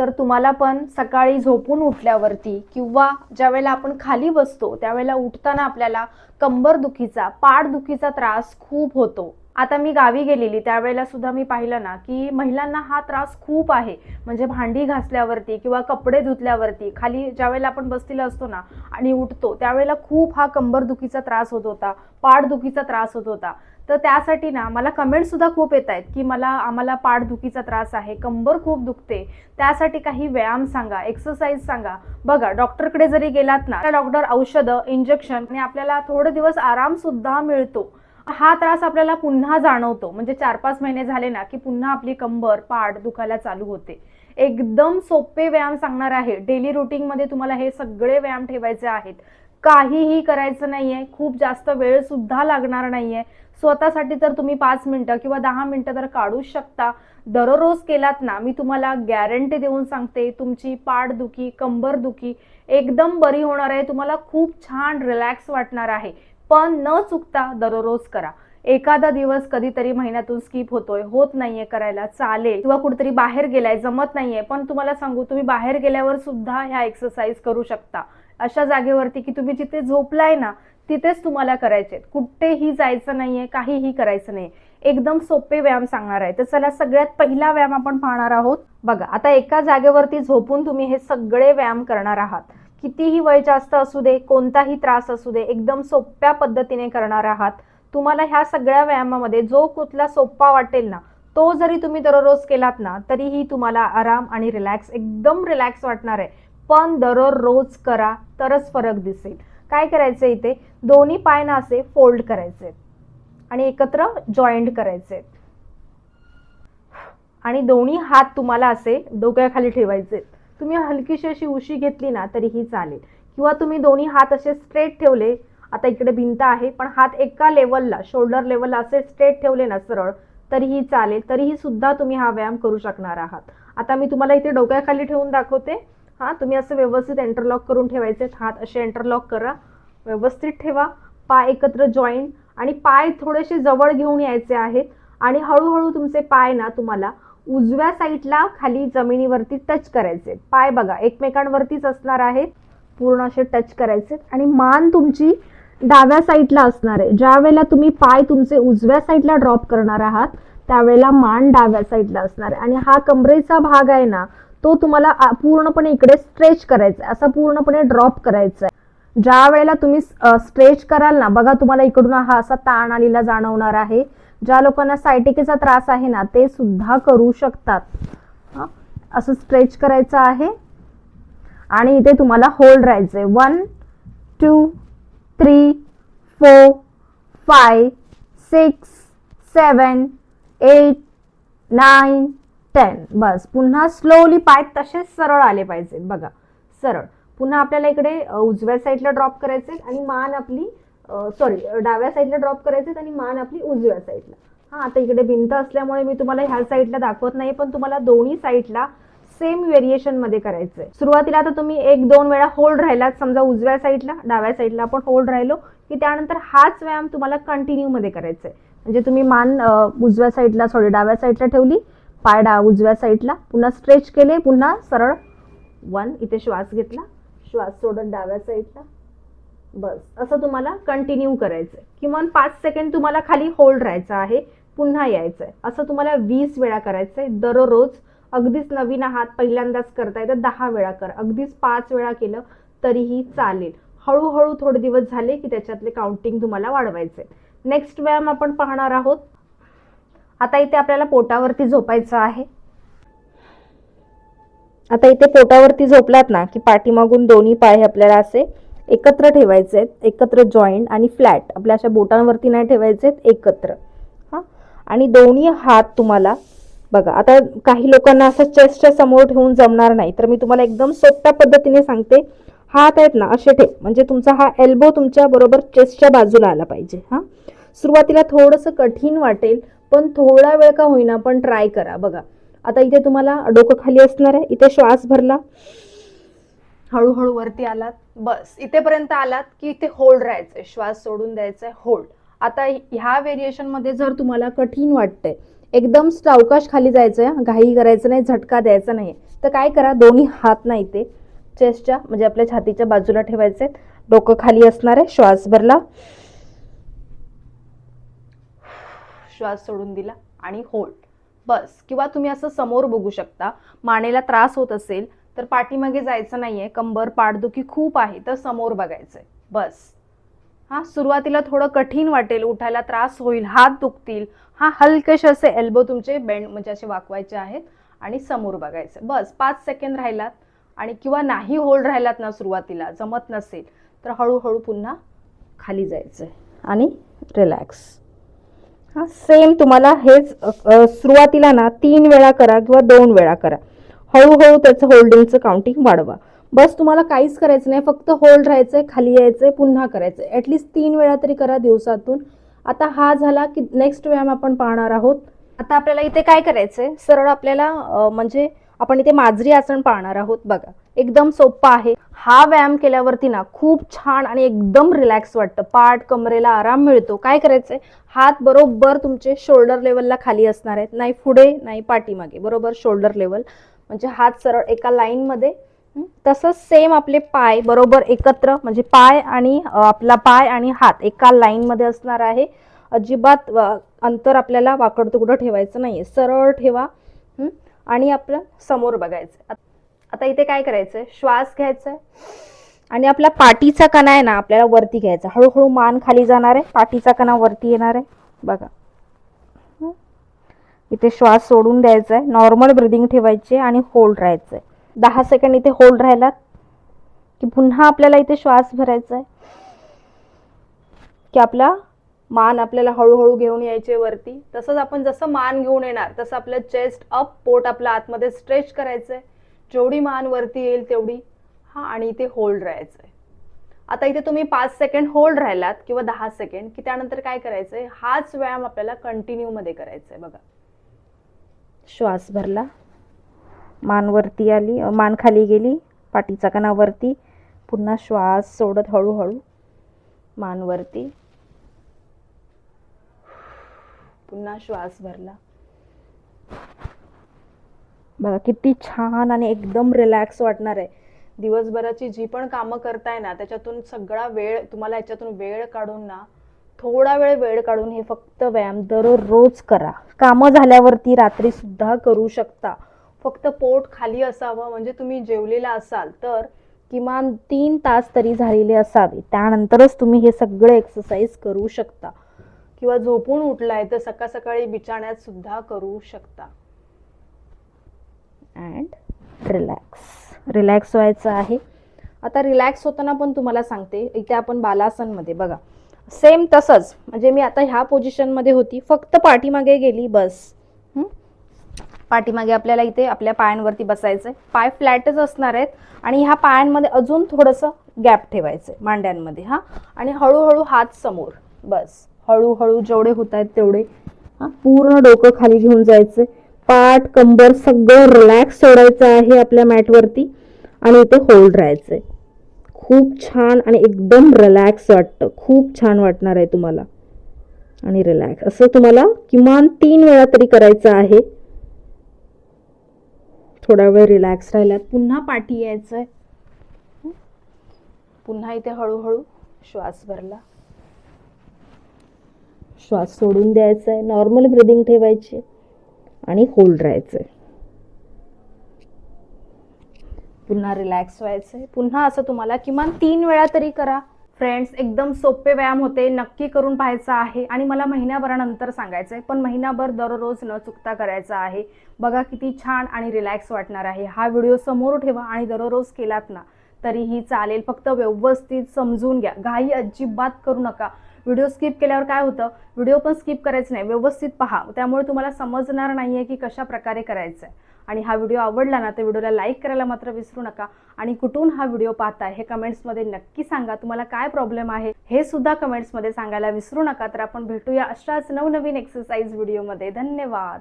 तर तुम्हाला पण सकाळी झोपून उठल्यावरती किंवा ज्यावेळेला आपण खाली बसतो त्यावेळेला उठताना आपल्याला कंबरदुखीचा पाठदुखीचा त्रास खूप होतो. आता मी गावी गेलेली त्यावेळेला सुद्धा मी पाहिलं ना की महिलांना हा त्रास खूप आहे. म्हणजे भांडी घासल्यावरती किंवा कपडे धुतल्यावरती खाली ज्यावेळेला आपण बसलेलो असतो ना आणि उठतो त्यावेळेला खूप हा कंबरदुखीचा त्रास होत होता पाठदुखीचा त्रास होत होता. तर त्यासाठी ना मला कमेंट सुद्धा खूप येत आहेत की मला आम्हाला पाठदुखीचा त्रास आहे कंबर खूप दुखते. त्यासाठी काही व्यायाम सांगा एक्सरसाइज सांगा. बघा डॉक्टरकडे जरी गेलात ना डॉक्टर औषधं इंजेक्शन आणि आपल्याला थोडे दिवस आराम सुद्धा मिळतो. हा त्रास आपल्याला पुन्हा जाणवतो. म्हणजे चार पाच महिने झाले ना की पुन्हा आपली कंबर पाठ दुखायला चालू होते. एकदम सोपे व्यायाम सांगणार आहे. डेली रुटीनमध्ये तुम्हाला हे सगळे व्यायाम ठेवायचे आहेत. काहीही करायचं नाहीये खूप जास्त वेळ सुद्धा लागणार नाहीये. स्वतःसाठी तर तुम्ही पाच मिनिटं किंवा दहा मिनिटं तर काढूच शकता. दररोज केलात ना मी तुम्हाला गॅरंटी देऊन सांगते तुमची पाठदुखी कंबरदुखी कंबर दुखी एकदम बरी होणार आहे तुम्हाला खूप छान रिलॅक्स वाटणार आहे. पण न चुकता दररोज करा. एखादा दिवस कधीतरी महिन्यातून स्किप होतोय होत नाहीये करायला चालेल. किंवा कुठेतरी बाहेर गेलाय जमत नाहीये पण तुम्हाला सांगू तुम्ही बाहेर गेल्यावर सुद्धा ह्या एक्सरसाइज करू शकता. अशा जागेवरती की तुम्ही जिथे झोपलाय ना तिथेच तुम्हाला करायचे कुठेही जायचं नाहीये काहीही करायचं नाही एकदम सोपे व्यायाम सांगणार आहे. तर चला सगळ्यात पहिला व्यायाम आपण पाहणार आहोत. बघा आता एका जागेवरती झोपून तुम्ही हे सगळे व्यायाम करणार आहात. कितीही वय जास्त असू दे कोणताही त्रास असू दे एकदम सोप्या पद्धतीने करणार आहात. तुम्हाला ह्या सगळ्या व्यायामामध्ये जो कुठला सोपा वाटेल ना तो जरी तुम्ही दररोज केलात ना तरीही तुम्हाला आराम आणि रिलॅक्स एकदम रिलॅक्स वाटणार आहे. पण दररोज करा तरच फरक दिसेल. काय करायचं इथे? दोन्ही पाय ना असे फोल्ड करायचे आणि एकत्र जॉईंट करायचे आणि दोन्ही हात तुम्हाला असे डोक्याखाली ठेवायचे तुम्ही हलकीशी अशी उशी घेतली ना तरीही चालेल. किंवा तुम्ही दोन्ही हात असे स्ट्रेट ठेवले आता इकडे भिंत आहे पण हात एका लेवलला शोल्डर लेवलला असे स्ट्रेट ठेवले ना सरळ तरीही चालेल. तरीही सुद्धा तुम्ही हा व्यायाम करू शकणार आहात. आता मी तुम्हाला इथे डोक्याखाली ठेवून दाखवते. हां तुम्ही असं व्यवस्थित एंटरलॉक करून ठेवायचे हात असे एंटरलॉक करा. व्यवस्थित ठेवा. पाय एकत्र जॉईंट आणि पाय थोडेसे जवळ घेऊन यायचे आहेत. आणि हळूहळू तुमचे पाय ना तुम्हाला उजव्या साईडला खाली जमिनीवरती टच करायचे पाय बघा एकमेकांवरतीच असणार आहेत. पूर्ण असे टच करायचे आणि मान तुमची डाव्या साईडला असणार आहे. ज्या वेळेला तुम्ही पाय तुमचे उजव्या साईडला ड्रॉप करणार आहात त्यावेळेला मान डाव्या साईडला असणार आहे. आणि हा कमरेचा भाग आहे ना तो तुम्हाला पूर्णपणे इकडे स्ट्रेच करायचा आहे असा पूर्णपणे ड्रॉप करायचा आहे ज्या वेळेला तुम्ही स्ट्रेच कराल ना बघा तुम्हाला इकडून हा असा ताण आलेला जाणवणार आहे. ज्या लोकांना सायटिकेचा त्रास आहे ना ते सुद्धा करू शकतात. असं स्ट्रेच करायचं आहे. आणि इथे तुम्हाला होल्ड राहायचंय. One two three four five six seven eight nine ten बस. पुन्हा स्लोली पाय तसेच सरळ आले पाहिजेत बघा. सरळ. पुन्हा आपल्याला इकडे उजव्या साईडला ड्रॉप करायचे आणि मान आपली सॉरी डाव्या साईडला ड्रॉप करायचे आणि मान आपली उजव्या साईडला हां आता इकडे भिंत असल्यामुळे मी तुम्हाला ह्या साईडला दाखवत नाही पण तुम्हाला दोन्ही साईडला सेम व्हेरिएशनमध्ये करायचंय. सुरुवातीला आता तुम्ही एक दोन वेळा होल्ड राहिलात. समजा उजव्या साईडला डाव्या साईडला आपण होल्ड राहिलो की त्यानंतर हाच व्यायाम तुम्हाला कंटिन्यू मध्ये करायचा आहे म्हणजे तुम्ही मान उजव्या साईडला सॉरी डाव्या साईडला ठेवली पाय डा उजव्या साईडला पुन्हा स्ट्रेच केले पुन्हा सरळ वन इथे श्वास घेतला श्वास सोडत डाव्या साईडला. बस असं तुम्हाला कंटिन्यू करायचं आहे किमान पाच सेकंड तुम्हाला खाली होल्ड राहायचं आहे पुन्हा यायचं आहे असं तुम्हाला वीस वेळा करायचं आहे दररोज अगदीच नवीन आहात पहिल्यांदाच करताय तर दहा वेळा करा. अगदीच पाच वेळा केलं तरीही चालेल. हळूहळू थोडे दिवस झाले की त्याच्यातले काउंटिंग तुम्हाला वाढवायचे नेक्स्ट व्यायाम आपण पाहणार आहोत. आता इथे आपल्याला पोटावरती झोपायचं आहे. आता इथे पोटावरती झोपलात ना की पाठीमागून दोन्ही पाय आपल्याला असे एकत्र ठेवायचे आहेत एकत्र जॉईंट आणि फ्लॅट आपल्या अशा बोटांवरती नाही ठेवायचे आहेत एकत्र. हां? आणि दोन्ही हात तुम्हाला बघा आता काही लोकांना असं चेस्टच्या समोर ठेवून जमणार नाही तर मी तुम्हाला एकदम सोप्या पद्धतीने सांगते. हात आहेत ना असे ठेव. म्हणजे तुमचा हा एल्बो तुमच्या बरोबर चेस्टच्या बाजूला आला पाहिजे. हां? सुरुवातीला थोडंसं कठीण वाटेल पण थोडा वेळ का होईना पण ट्राय करा. बघा आता इथे तुम्हाला डोकं खाली असणार आहे. इथे श्वास भरला. हळूहळू वरती आलात. बस इथेपर्यंत आलात की इथे होल्ड राहायचंय. श्वास सोडून द्यायचंय होल्ड आता ह्या व्हेरिएशनमध्ये जर तुम्हाला कठीण वाटतंय एकदम सावकाश खाली जायचं आहे घाई करायचं नाही झटका द्यायचा नाही तर काय करा दोन्ही हात नाही ते चेस्टच्या म्हणजे आपल्या छातीच्या बाजूला ठेवायचे डोकं खाली असणार आहे श्वास भरला. श्वास सोडून दिला आणि होल्ड. बस. किंवा तुम्ही असं समोर बघू शकता मानेला त्रास होत असेल तर पाठीमागे जायचं नाहीये कंबर पाठदुखी खूप आहे तर समोर बघायचंय. बस. हा सुरुवातीला थोडं कठीण वाटेल उठायला त्रास होईल हात दुखतील. हा हलकेसे असे एल्बो तुमचे बेंड म्हणजे असे वाकवायचे आहेत आणि समोर बघायचे बस. पाच सेकंद राहिलात आणि किंवा नाही होल्ड राहिलात ना सुरुवातीला जमत नसेल तर हळूहळू पुन्हा खाली जायचं आणि रिलॅक्स हा सेम तुम्हाला हेच सुरुवातीला ना तीन वेळा करा किंवा दोन वेळा करा. हळूहळू त्याचं होल्डिंगचं काउंटिंग वाढवा. बस तुम्हाला काहीच करायचं नाही फक्त होल्ड राहायचं आहे खाली यायचं आहे पुन्हा करायचं आहे ॲटलिस्ट तीन वेळा तरी करा दिवसातून. आता हा झाला की नेक्स्ट व्यायाम आपण पाहणार आहोत. आता आपल्याला इथे काय करायचं आहे सरळ आपल्याला म्हणजे आपण इथे माजरी आसन पाहणार आहोत बघा. एकदम सोपा आहे. हा व्यायाम केल्यावरती ना खूप छान आणि एकदम रिलॅक्स वाटतं. पाठ कमरेला आराम मिळतो. काय करायचंय? हात बरोबर तुमचे शोल्डर लेवलला खाली असणार आहेत. नाही पुढे नाही पाठीमागे. बरोबर शोल्डर लेवल म्हणजे हात सरळ एका लाईनमध्ये तसंच सेम आपले पाय बरोबर एकत्र. म्हणजे पाय आणि आपला पाय आणि हात एका लाईनमध्ये असणार आहे. अजिबात अंतर आपल्याला वाकड तुकडं ठेवायचं नाहीये. सरळ ठेवा. आणि आपलं समोर बघायचं. आता इथे काय करायचं श्वास घ्यायचा आहे आणि आपला पाठीचा कणा आहे ना आपल्याला वरती घ्यायचा. हळूहळू मान खाली जाणार आहे. पाठीचा कणा वरती येणार आहे. बघा. इथे श्वास सोडून द्यायचा आहे नॉर्मल ब्रिदिंग ठेवायची आहे आणि होल्ड राहायचं आहे दहा सेकंड इथे होल्ड राहिलात की पुन्हा आपल्याला इथे श्वास भरायचा आहे की आपला मान आपल्याला हळूहळू घेऊन यायचे वरती. तसंच आपण जसं मान घेऊन येणार तसं आपलं चेस्ट अप पोट आपलं आतमध्ये स्ट्रेच करायचं आहे जेवढी मान वरती येईल तेवढी हा आणि इथे होल्ड राहायचंय. आता इथे तुम्ही पाच सेकंड होल्ड राहिलात किंवा दहा सेकंड की त्यानंतर काय करायचंय? हाच व्यायाम आपल्याला कंटिन्यू मध्ये करायचा आहे बघा. श्वास भरला. मान वरती आली मान खाली गेली पाठीचा कणावरती पुन्हा श्वास सोडत हळूहळू. मान वरती पुन्हा श्वास भरला. बघा किती छान आणि एकदम रिलॅक्स वाटणार आहे. दिवसभराची जी पण कामं करताय ना त्याच्यातून सगळा वेळ तुम्हाला याच्यातून वेळ काढून ना थोडा वेळ वेळ काढून हे फक्त व्यायाम दररोज करा. कामं झाल्यावरती रात्री सुद्धा करू शकता. फक्त पोट खाली असावं म्हणजे तुम्ही जेवलेला असाल तर किमान तीन तास तरी झालेले असावे. त्यानंतरच तुम्ही हे सगळे एक्सरसाइज करू शकता. किंवा झोपून उठलाय तर सकाळ सकाळी बिछाण्यात सुद्धा करू शकता. अँड रिलॅक्स रिलॅक्स व्हायचं आहे. आता रिलॅक्स होताना पण तुम्हाला सांगते. इथे आपण बालासनमध्ये बघा. सेम तसंच. म्हणजे मी आता ह्या पोझिशनमध्ये होती. फक्त पाठीमागे गेली बस. हं? पाठीमागे आपल्याला इथे आपल्या पायांवरती बसायचं आहे पाय फ्लॅटच असणार आहेत आणि ह्या पायांमध्ये अजून थोडंसं गॅप ठेवायचं आहे मांड्यांमध्ये हां. आणि हळूहळू हात समोर बस. हळूहळू जेवढे होत आहेत तेवढे. हा पूर्ण डोकं खाली घेऊन जायचं पाठ कंबर सगळं रिलॅक्स सोडायचं आहे आपल्या मॅटवरती आणि इथे होल्ड राहायचं आहे खूप छान आणि एकदम रिलॅक्स वाटतं. खूप छान वाटणार आहे तुम्हाला. आणि रिलॅक्स असं तुम्हाला किमान तीन वेळा तरी करायचं आहे. थोडा वेळ रिलॅक्स राहिल्यात. पुन्हा पाठी यायचं आहे पुन्हा इथे हळूहळू श्वास भरला. श्वास सोडून द्यायचा आहे नॉर्मल ब्रिदिंग ठेवायची आणि होल्ड राहायचं आहे पुन्हा रिलॅक्स व्हायचं आहे पुन्हा असं तुम्हाला किमान तीन वेळा तरी करा. फ्रेंड्स एकदम सोपे व्यायाम होते नक्की करून पाहायचं आहे. आणि मला महिन्याभरानंतर सांगायचं आहे पण महिनाभर दररोज न चुकता करायचा आहे. बघा किती छान आणि रिलॅक्स वाटणार आहे. हा व्हिडिओ समोर ठेवा आणि दररोज केलात ना तरीही चालेल. फक्त व्यवस्थित समजून घ्या. घाई अजिबात करू नका. व्हिडिओ स्किप केल्यावर काय होतं? व्हिडिओ पण स्किप करायचं नाही. व्यवस्थित पहा. त्यामुळे तुम्हाला समजणार नाही आहे की कशा प्रकारे करायचं आहे आणि हा व्हिडिओ आवडला ना तर व्हिडिओला लाईक करायला मात्र विसरू नका. आणि कुठून हा व्हिडिओ पाहताय हे कमेंट्समध्ये नक्की सांगा. तुम्हाला काय प्रॉब्लेम आहे हे सुद्धा कमेंट्समध्ये सांगायला विसरू नका. तर आपण भेटूया अशाच नवनवीन एक्सरसाइज व्हिडिओमध्ये धन्यवाद.